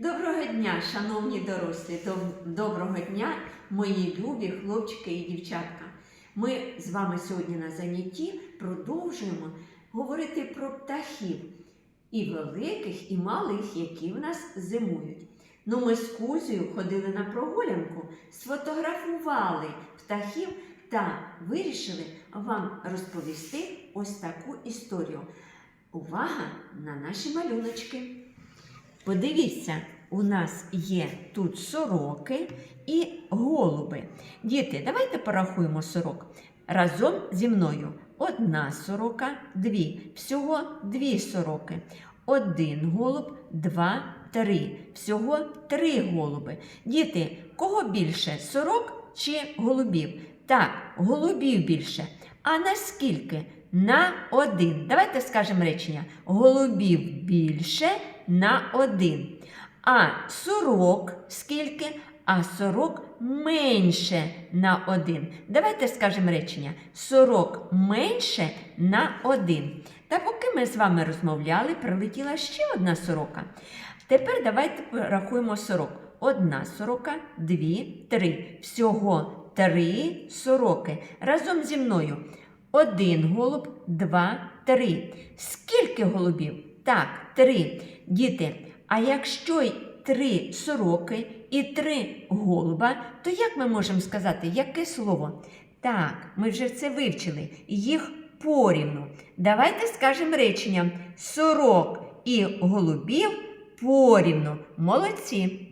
Доброго дня, шановні дорослі, доброго дня, мої любі хлопчики і дівчатка. Ми з вами сьогодні на занятті продовжуємо говорити про птахів і великих, і малих, які в нас зимують. Ну, ми з Кузею ходили на прогулянку, сфотографували птахів та вирішили вам розповісти ось таку історію. Увага на наші малюночки! Подивіться, у нас є тут сороки і голуби. Діти, давайте порахуємо сорок. Разом зі мною одна сорока, дві. Всього дві сороки. Один голуб, два, три. Всього три голуби. Діти, кого більше? Сорок чи голубів? Так, голубів більше. А наскільки? На один. Давайте скажемо речення. Голубів більше на один. А сорок скільки? А сорок менше на один. Давайте скажемо речення. Сорок менше на один. Та поки ми з вами розмовляли, прилетіла ще одна сорока. Тепер давайте порахуємо сорок. Одна сорока, дві, три. Всього три сороки. Разом зі мною. Один голуб, два, три. Скільки голубів? Так, три. Діти, а якщо й три сороки і три голуба, то як ми можемо сказати, яке слово? Так, ми вже це вивчили. Їх порівну. Давайте скажемо речення сорок і голубів порівну. Молодці.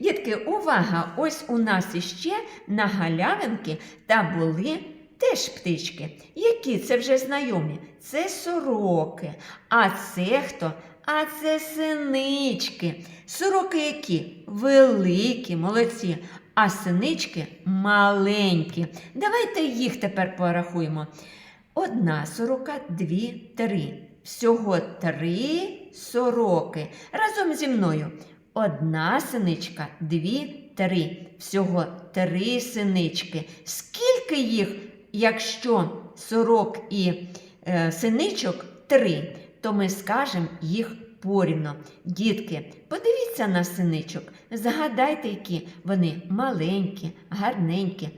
Дітки, увага! Ось у нас іще на галявинки та були теж птички. Які це вже знайомі? Це сороки. А це хто? А це синички. Сороки які? Великі, молодці. А синички маленькі. Давайте їх тепер порахуємо. Одна сорока, дві, три. Всього три сороки. Разом зі мною. Одна синичка, дві, три. Всього три синички. Скільки їх, якщо сорок і е, синичок три, то ми скажемо їх порівно. Дітки, подивіться на синичок, згадайте, які вони маленькі, гарненькі.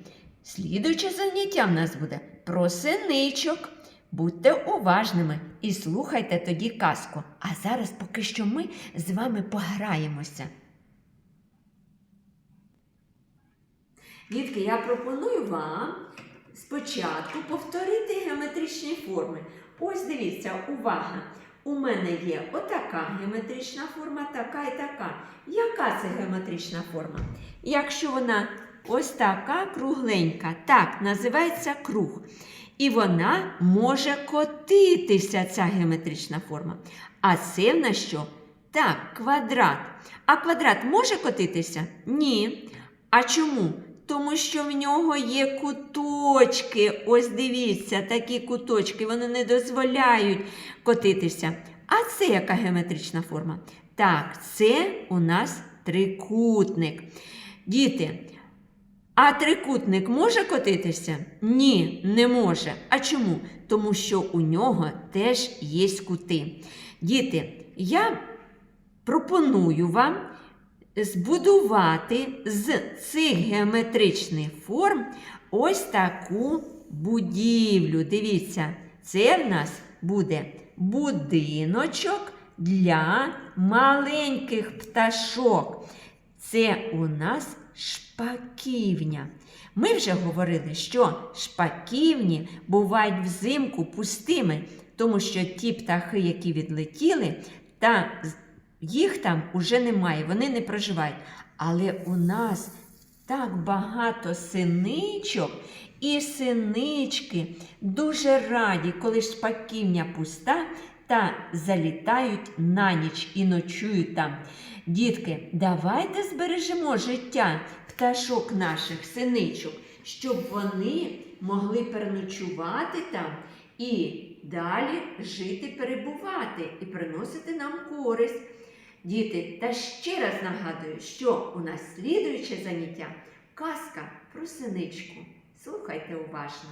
Слідуюче заняття в нас буде про синичок. Будьте уважними і слухайте тоді казку. А зараз поки що ми з вами пограємося. Дітки, я пропоную вам спочатку повторити геометричні форми. Ось дивіться, увага! У мене є отака геометрична форма, така і така. Яка це геометрична форма? Якщо вона ось така кругленька, так, називається круг. І вона може котитися, ця геометрична форма. А це в нас що? Так, квадрат. А квадрат може котитися? Ні. А чому? Тому що в нього є куточки. Ось дивіться, такі куточки, вони не дозволяють котитися. А це яка геометрична форма? Так, це у нас трикутник. Діти, а трикутник може котитися? Ні, не може. А чому? Тому що у нього теж є кути. Діти, я пропоную вам збудувати з цих геометричних форм ось таку будівлю. Дивіться, це в нас буде будиночок для маленьких пташок. Це у нас шпаківня. Ми вже говорили, що шпаківні бувають взимку пустими, тому що ті птахи, які відлетіли, та їх там уже немає, вони не проживають. Але у нас так багато синичок і синички дуже раді, коли шпаківня пуста та залітають на ніч і ночують там. Дітки, давайте збережемо життя пташок наших синичок, щоб вони могли переночувати там і далі жити, перебувати і приносити нам користь. Діти, та ще раз нагадую, що у нас слідуюче заняття казка про синичку. Слухайте уважно.